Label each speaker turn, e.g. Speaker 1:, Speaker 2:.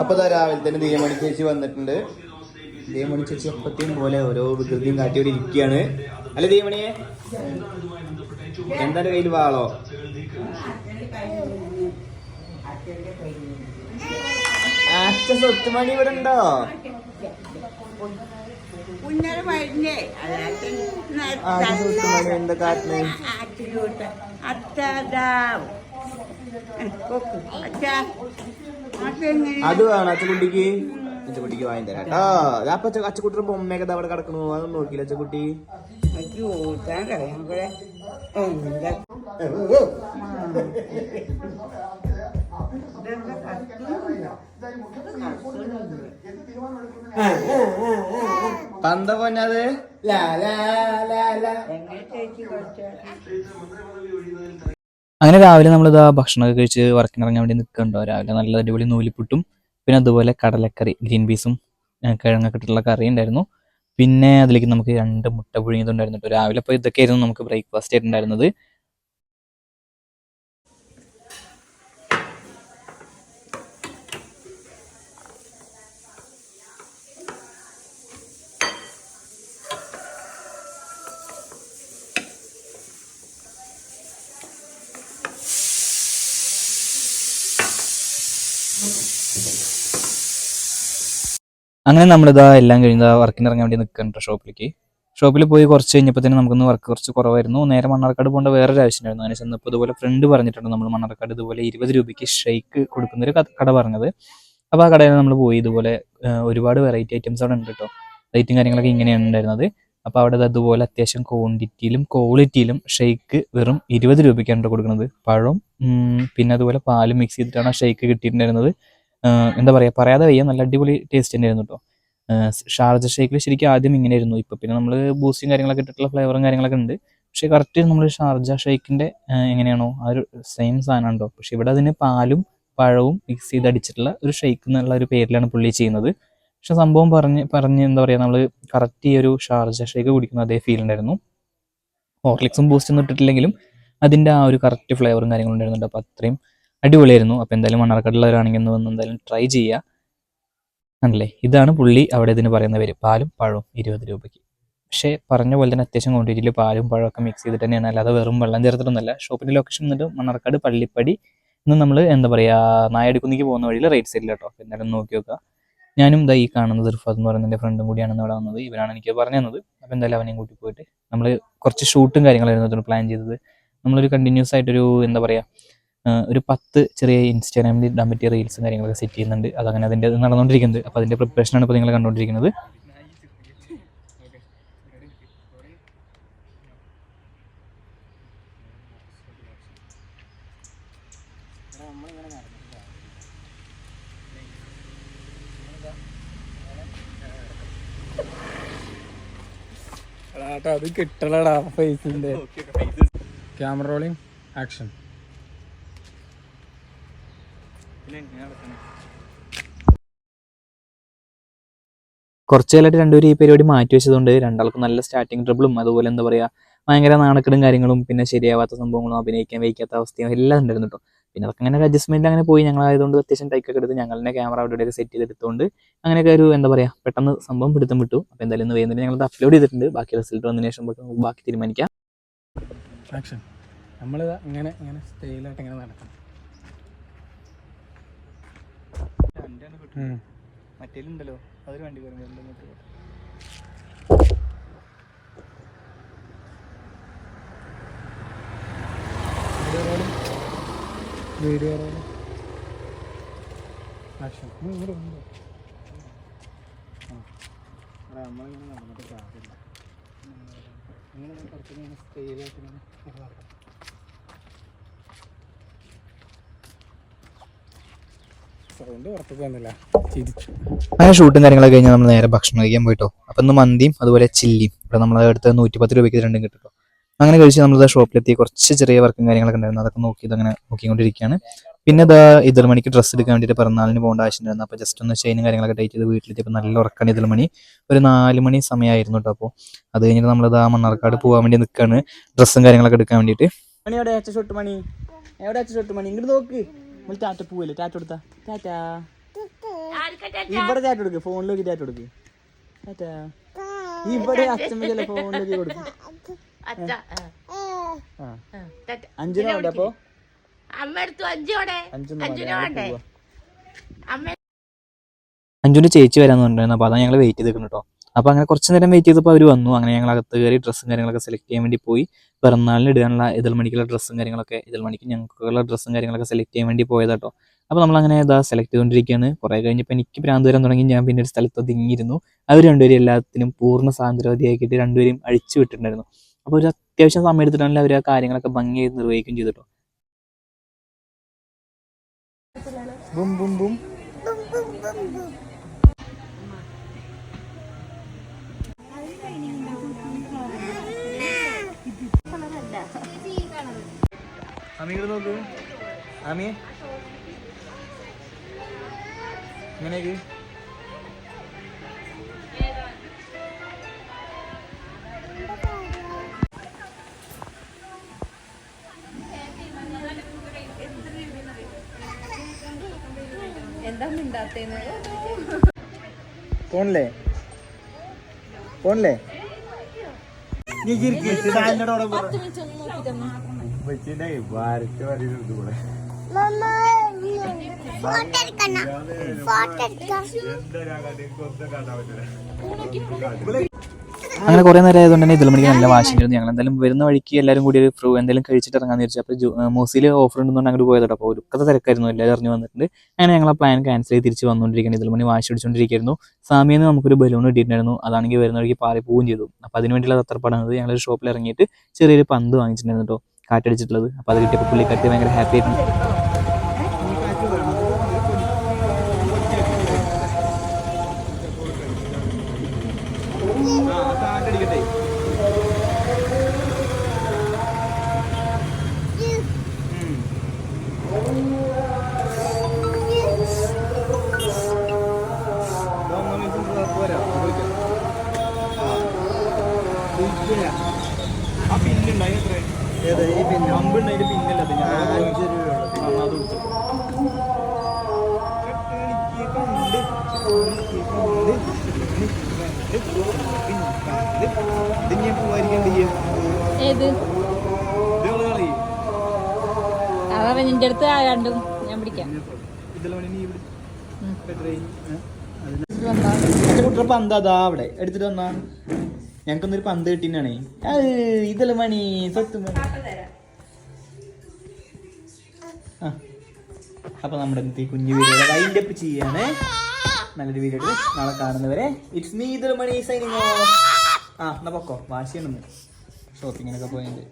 Speaker 1: അപ്പൊ രാവിലെ തന്നെ ദീയമണി ചേച്ചി വന്നിട്ടുണ്ട്. ദീയമണി ചേച്ചി അപ്പത്തെയും പോലെ ഓരോ വികൃതിയും കാട്ടിയോടെ ഇരിക്കുകയാണ്. അല്ല ദീയമണിയെ എന്താ കയ്യിൽ വാളോ? അച്ഛ സ്വത്തുമണി ഇവിടെ ഉണ്ടോ? എന്താ കാട്ടിന്
Speaker 2: അച്ഛാ അച്ഛാ.
Speaker 1: അത് വേണം അച്ചക്കുട്ടിക്ക്. അച്ചക്കുട്ടിക്ക് വാങ്ങി തരാം കേട്ടോ. അപ്പൊ അച്ചക്കുട്ടിയുടെ ബൊമ്മയൊക്കെ അവിടെ കിടക്കണു അതൊന്നും നോക്കിയില്ല അച്ചക്കുട്ടി. പന്ത പൊന്നത്? ലാ ലാ
Speaker 3: അങ്ങനെ രാവിലെ നമ്മൾ ഇതാ ഭക്ഷണമൊക്കെ കഴിച്ച് വർക്കിനിറങ്ങാൻ വേണ്ടി നിൽക്കുന്നുണ്ടോ. രാവിലെ നല്ല അടിപൊളി നൂലിപ്പുട്ടും പിന്നെ അതുപോലെ കടലക്കറി ഗ്രീൻ പീസും കിഴങ്ങൊക്കെ ഇട്ടിട്ടുള്ള കറി ഉണ്ടായിരുന്നു. പിന്നെ അതിലേക്ക് നമുക്ക് രണ്ട് മുട്ട പുഴുങ്ങിയതുണ്ടായിരുന്നു രാവിലെ അപ്പോൾ ഇതൊക്കെയായിരുന്നു നമുക്ക് ബ്രേക്ക്ഫാസ്റ്റ് ആയിട്ടുണ്ടായിരുന്നത്. അങ്ങനെ നമ്മളിതാ എല്ലാം കഴിഞ്ഞ വർക്കിന് ഇറങ്ങാൻ വേണ്ടി നിൽക്കുന്നുണ്ട് ഷോപ്പിലേക്ക് ഷോപ്പിൽ പോയി കുറച്ച് കഴിഞ്ഞപ്പോൾ തന്നെ നമുക്കൊന്ന് വർക്ക് കുറച്ച് കുറവായിരുന്നു. നേരെ മണ്ണാർക്കാട് പോകേണ്ട വേറൊരു ആവശ്യമായിരുന്നു അങ്ങനെ ചെന്നപ്പോൾ ഇതുപോലെ ഫ്രണ്ട് പറഞ്ഞിട്ടുണ്ട് നമ്മൾ മണ്ണാർക്കാട് ഇതുപോലെ ഇരുപത് രൂപയ്ക്ക് ഷെയ്ക്ക് കൊടുക്കുന്ന ഒരു കട- പറഞ്ഞത്. അപ്പോൾ ആ കടയിൽ നമ്മൾ പോയി ഇതുപോലെ ഒരുപാട് വെറൈറ്റി ഐറ്റംസ് അവിടെ ഉണ്ട് കേട്ടോ റേറ്റും കാര്യങ്ങളൊക്കെ ഇങ്ങനെയാണ് ഉണ്ടായിരുന്നത്. അപ്പോൾ അവിടെ അതുപോലെ അത്യാവശ്യം ക്വാണ്ടിറ്റിയിലും ക്വാളിറ്റിയിലും ഷെയ്ക്ക് വെറും ഇരുപത് രൂപയ്ക്കാണ് കൊടുക്കുന്നത്. പഴം പിന്നെ അതുപോലെ പാലും മിക്സ് ചെയ്തിട്ടാണ് ആ ഷെയ്ക്ക് കിട്ടിയിട്ടുണ്ടായിരുന്നത്. എന്താ പറയുക പറയാതെ വയ്യ. നല്ല അടിപൊളി ടേസ്റ്റ് തന്നെയായിരുന്നു കേട്ടോ ഷാർജ ഷേക്കിൽ ശരിക്കും ആദ്യം ഇങ്ങനെ ഇങ്ങനെയായിരുന്നു. ഇപ്പൊ പിന്നെ നമ്മൾ ബൂസ്റ്റും കാര്യങ്ങളൊക്കെ ഇട്ടിട്ടുള്ള ഫ്ലേവറും കാര്യങ്ങളൊക്കെ ഉണ്ട്. പക്ഷേ കറക്റ്റ് നമ്മൾ ഷാർജ ഷേക്കിന്റെ എങ്ങനെയാണോ ആ ഒരു സെയിം സാധനം ഉണ്ടോ പക്ഷേ ഇവിടെ അതിന് പാലും പഴവും മിക്സ് ചെയ്ത് അടിച്ചിട്ടുള്ള ഒരു ഷേക്ക് എന്നുള്ള ഒരു പേരിലാണ് പുള്ളി ചെയ്യുന്നത്. പക്ഷെ സംഭവം പറഞ്ഞ് പറഞ്ഞ് എന്താ പറയുക നമ്മൾ കറക്റ്റ് ഈ ഒരു ഷാർജ ഷേക്ക് കുടിക്കുന്ന അതേ ഫീൽ ഉണ്ടായിരുന്നു. ഹോർലിക്സും ബൂസ്റ്റൊന്നും ഇട്ടിട്ടില്ലെങ്കിലും അതിന്റെ ആ ഒരു കറക്റ്റ് ഫ്ലേവറും കാര്യങ്ങളും ഉണ്ടായിരുന്നുണ്ട് അപ്പോൾ അത്രയും അടിപൊളിയായിരുന്നു. അപ്പോൾ എന്തായാലും മണ്ണാർക്കാടുള്ളവരാണെങ്കിൽ ഒന്ന് വന്ന് എന്തായാലും ട്രൈ ചെയ്യുക അല്ലേ ഇതാണ് പുള്ളി അവിടെ ഇതിന് പറയുന്ന പേര്. പാലും പഴവും ഇരുപത് രൂപയ്ക്ക്. പക്ഷേ പറഞ്ഞ പോലെ തന്നെ അത്യാവശ്യം ക്വാണ്ടിറ്റിയിൽ പാലും പഴമൊക്കെ മിക്സ് ചെയ്തിട്ട് തന്നെയാണ്. അല്ലാതെ വെറും വെള്ളം ചേർത്തിട്ടൊന്നുമല്ല. ഷോപ്പിന്റെ ലൊക്കേഷൻ വന്നിട്ട് മണ്ണാർക്കാട് പള്ളിപ്പടി. ഇന്ന് നമ്മൾ എന്താ പറയുക നായടിക്കുന്നിക്ക് പോകുന്ന വഴിയിൽ റേറ്റ് സൈഡിൽ കേട്ടോ. എന്തായാലും നോക്കി നോക്കുക. ഞാനും ഇതാ ഈ കാണുന്നത് ഇർഫാദ് എന്ന് പറയുന്ന എന്റെ ഫ്രണ്ടും കൂടിയാണ് ഇവിടെ വന്നത്. ഇവരാണ് എനിക്ക് പറഞ്ഞു തന്നത്. അപ്പോൾ എന്തായാലും അവനെയും കൂട്ടി പോയിട്ട് നമ്മൾ കുറച്ച് ഷൂട്ടും കാര്യങ്ങളായിരുന്നു പ്ലാൻ ചെയ്തത്. നമ്മളൊരു കണ്ടിന്യൂസ് ആയിട്ടൊരു എന്താ പറയുക ഒരു പത്ത് ചെറിയ ഇൻസ്റ്റാഗ്രാമിൽ ഇടാൻ പറ്റിയ റീൽസും കാര്യങ്ങളൊക്കെ സെറ്റ് ചെയ്യുന്നുണ്ട്. അതങ്ങനെ അതിന്റെ നടന്നുകൊണ്ടിരിക്കുന്നത് അപ്പോൾ അതിന്റെ പ്രിപ്പറേഷനാണ് ഇപ്പോൾ നിങ്ങൾ കണ്ടുകൊണ്ടിരിക്കുന്നത്
Speaker 4: അത് കിട്ടലടാ ഫേസിന്റെ ക്യാമറ റോളിംഗ് ആക്ഷൻ
Speaker 3: കുറച്ച് കാലമായിട്ട് രണ്ടുപേരും ഈ പരിപാടി മാറ്റി വെച്ചതുകൊണ്ട് രണ്ടാൾക്കും നല്ല സ്റ്റാർട്ടിങ് ട്രബിളും അതുപോലെ എന്താ പറയുക ഭയങ്കര നാണക്കെടും കാര്യങ്ങളും പിന്നെ ശരിയാവാത്ത സംഭവങ്ങളും അഭിനയിക്കാൻ വയ്ക്കാത്ത അവസ്ഥയും എല്ലാം ഉണ്ടായിരുന്നു കേട്ടോ പിന്നെ അതൊക്കെ അങ്ങനെ അഡ്ജസ്റ്റ്മെന്റ് അങ്ങനെ പോയി. ഞങ്ങൾ ആയതുകൊണ്ട് അത്യാവശ്യം ടൈക്കൊക്കെ എടുത്ത് ഞങ്ങളുടെ ക്യാമറ അവിടെ സെറ്റ് ചെയ്തെടുത്തുകൊണ്ട് അങ്ങനെയൊക്കെ ഒരു എന്താ പറയുക പെട്ടെന്ന് സംഭവം പിടുത്തം വിട്ടു. അപ്പോൾ എന്തായാലും ഇന്ന് വേദന ഞങ്ങൾ അപ്ലോഡ് ചെയ്തിട്ടുണ്ട്. ബാക്കി റിസൾട്ട് വന്നതിന് ശേഷം നമുക്ക് ബാക്കി തീരുമാനിക്കാം.
Speaker 4: നമ്മളിത് ഇങ്ങനെ ഇങ്ങനെ സ്റ്റൈലായിട്ട് ഇങ്ങനെ നടക്കണം. ഉം.
Speaker 1: മറ്റേലുണ്ടല്ലോ അതൊരു വണ്ടി വരുമ്പോൾ
Speaker 4: വീഡിയോ റോളിംഗ് ആക്ഷൻ. വന്നോ.
Speaker 1: എടാ, നമ്മളിങ്ങനെ നടന്നിട്ട് കാര്യമില്ല. ഇങ്ങനെ കുറച്ച് ഇങ്ങനെ സ്റ്റൈലായിട്ട് ഇങ്ങനെ നടക്കണം.
Speaker 4: സൗണ്ട് പുറത്തേക്ക് വന്നില്ല. ചിരിച്ചു.
Speaker 3: അങ്ങനെ ഷൂട്ടും കാര്യങ്ങളൊക്കെ കഴിഞ്ഞാൽ നമ്മൾ നേരെ ഭക്ഷണം കഴിക്കാൻ പോയിട്ടോ. അപ്പം ഇന്ന് മന്തിയും അതുപോലെ ചില്ലിയും. ഇവിടെ നമ്മൾ അടുത്ത് നൂറ്റിപ്പത്ത് രൂപയ്ക്ക് രണ്ടും കിട്ടും അങ്ങനെ കഴിച്ച് നമ്മൾ ഷോപ്പിലെത്തി കുറച്ച് ചെറിയ വർക്കും കാര്യങ്ങളൊക്കെ ഉണ്ടായിരുന്നു. അതൊക്കെ നോക്കി അങ്ങനെ നോക്കിക്കൊണ്ടിരിക്കുകയാണ്. പിന്നെ ഇതാ ഇതിൽ മണിക്ക് ഡ്രസ്സ് എടുക്കാൻ വേണ്ടിയിട്ട് പിറന്നാളിന് പോകേണ്ട ആവശ്യമുണ്ടായിരുന്നു അപ്പോൾ ജസ്റ്റ് ഒന്ന് ചെയിനും കാര്യങ്ങളൊക്കെ ടൈറ്റ് ചെയ്ത് വീട്ടിലെത്തിയപ്പോൾ നല്ല ഉറക്കാണ് ഇതിൽ മണി ഒരു നാല് മണി സമയമായിരുന്നു കേട്ടോ അപ്പോൾ അത് കഴിഞ്ഞിട്ട് നമ്മളിതാ മണ്ണാർക്കാട് പോകാൻ വേണ്ടി നിൽക്കുകയാണ് ഡ്രസ്സും കാര്യങ്ങളൊക്കെ എടുക്കാൻ വേണ്ടിയിട്ട്.
Speaker 1: മണി എവിടെ ഷൊട്ട് മണി? എവിടെ ഷൊട്ട് മണി? ഇങ്ങോട്ട് നോക്ക്. നമ്മൾ ടാറ്റ പോവല്ലേ? ടാറ്റ കൊടുത്താ ടാറ്റ ഇവിടെ ചാറ്റ് കൊടുക്ക് ഫോണിലേക്ക് ചാറ്റ് കൊടുക്ക് ടാറ്റാ. ഇവിടെ അച്ഛമ്മക്കല്ലേ ഫോണിലേക്ക് കൊടുക്കും. അഞ്ചിനോ അപ്പൊ?
Speaker 2: അഞ്ചിനോ
Speaker 3: അഞ്ചുവിന്റെ ചേച്ചി വരാന്ന് പറഞ്ഞിരുന്നു അപ്പൊ അതാ ഞങ്ങൾ വെയിറ്റ് ചെയ്ത് കേട്ടോ അപ്പോൾ അങ്ങനെ കുറച്ച് നേരം വെയിറ്റ് ചെയ്തപ്പോൾ അവർ വന്നു. അങ്ങനെ ഞങ്ങൾ അകത്ത് കയറി ഡ്രസ്സും കാര്യങ്ങളൊക്കെ സെലക്ട് ചെയ്യാൻ വേണ്ടി പോയി. പിറന്നാളിന് ഇടാനുള്ള ഇതൽമണിക്കുള്ള ഡ്രസ്സും കാര്യങ്ങളൊക്കെ ഇതൽമണിക്ക് ഞങ്ങൾക്കുള്ള ഡ്രസ്സും കാര്യങ്ങളൊക്കെ സെലക്ട് ചെയ്യാൻ വേണ്ടി പോയതാട്ടോ. അപ്പോൾ നമ്മൾ അങ്ങനെ ഇതാ സെലക്ട് ചെയ്തുകൊണ്ടിരിക്കുകയാണ്. കുറേ കഴിഞ്ഞപ്പോൾ എനിക്ക് ഭ്രാന്ത് വരാൻ തുടങ്ങി. ഞാൻ പിന്നെ ഒരു സ്ഥലത്ത് ഒതുങ്ങിയിരുന്നു. അവർ രണ്ടുപേരും എല്ലാത്തിനും പൂർണ സ്വാതന്ത്ര്യവതിയാക്കിയിട്ട് രണ്ടുപേരും അഴിച്ചു വിട്ടിട്ടുണ്ടായിരുന്നു. അപ്പോൾ ഒരു അത്യാവശ്യം സമയം എടുത്തിട്ടാണെങ്കിൽ അവർ ആ കാര്യങ്ങളൊക്കെ ഭംഗിയായി നിർവഹിക്കുകയും ചെയ്തിട്ടോ
Speaker 1: ബും ബും ബും. അമ്മി ഇങ്ങോട്ട് നോക്ക് അമ്മി ഇങ്ങനെയൊക്കെ പോണല്ലേ പോണല്ലേ നീ ചിരിക്ക്. സാലിനോട് അവിടെ കൂടെ
Speaker 3: അങ്ങനെ കുറേ നേരം ആയതുകൊണ്ട് തന്നെ ഇതിൽ മണിക്ക് നല്ല വാശിയായിരുന്നു ഞങ്ങൾ എന്തായാലും വരുന്ന വഴിക്ക് എല്ലാവരും കൂടി ഒരു ഫ്രൂ എന്തെങ്കിലും കഴിച്ചിട്ട് ഇറങ്ങാന്ന് വിചാരിച്ചു. അപ്പോൾ മോസിൽ ഓഫർ ഉണ്ടെന്നുകൊണ്ട് അങ്ങോട്ട് പോയത് അപ്പോൾ ഒരുക്കത്തെ തിരക്കായിരുന്നു. എല്ലാവരും അറിഞ്ഞു വന്നിട്ടുണ്ട്. അങ്ങനെ ഞങ്ങൾ ആ പ്ലാൻ ക്യാൻസൽ ചെയ്ത് തിരിച്ച് വന്നുകൊണ്ടിരിക്കുകയാണ്. ഇതിൽ മണി വാശി പിടിച്ചുകൊണ്ടിരിക്കുകയായിരുന്നു. സാമിയെന്ന് നമുക്കൊരു ബലൂൺ ഇട്ടിട്ടുണ്ടായിരുന്നു. അതാണെങ്കിൽ വരുന്ന വഴിക്ക് പാറി പോവുകയും ചെയ്തു. അപ്പോൾ അതിന് വേണ്ടിയുള്ള തത്രപ്പാടാണ്. ഞങ്ങളൊരു ഷോപ്പിൽ ഇറങ്ങിയിട്ട് ചെറിയൊരു പന്ത് വാങ്ങിച്ചിട്ടുണ്ടായിരുന്നു കേട്ടോ. കാറ്റടിച്ചിട്ടുള്ളത്. അപ്പോൾ അത് കിട്ടിയപ്പോൾ പുള്ളിക്കാരത്തി ഭയങ്കര ഹാപ്പി ആയിട്ടുണ്ട്.
Speaker 1: ഞാൻ അത്
Speaker 5: ഏത്? അതാ നിന്റെ അടുത്ത് ആയാണ്ടും രണ്ടും ഞാൻ പിടിക്കാം.
Speaker 1: ഇതിലാണ് നീ ഇവിടെ കുട്ടിയുടെ പന്ത് അതാ അവിടെ. എടുത്തിട്ട് വന്നാ. ഞങ്ങൾക്കൊന്നൊരു പന്ത് കിട്ടിയാണേ ഇതല്ല മണി സ്വത്ത് മണി ആ. അപ്പൊ നമ്മുടെ ഇന്നത്തെ കുഞ്ഞു വീഡിയോ വൈൻഡ് അപ്പ് ചെയ്യാണ്. നല്ലൊരു വീഡിയോ നാളെ കാണുന്നവരെ. ഇറ്റ്സ് മീ ഇതൊരു മണി സൈനിങ് ആ എന്നാ പൊക്കോ? വാശിയുണ്ടെന്ന് ഷോപ്പിങ്ങിനൊക്കെ പോയത്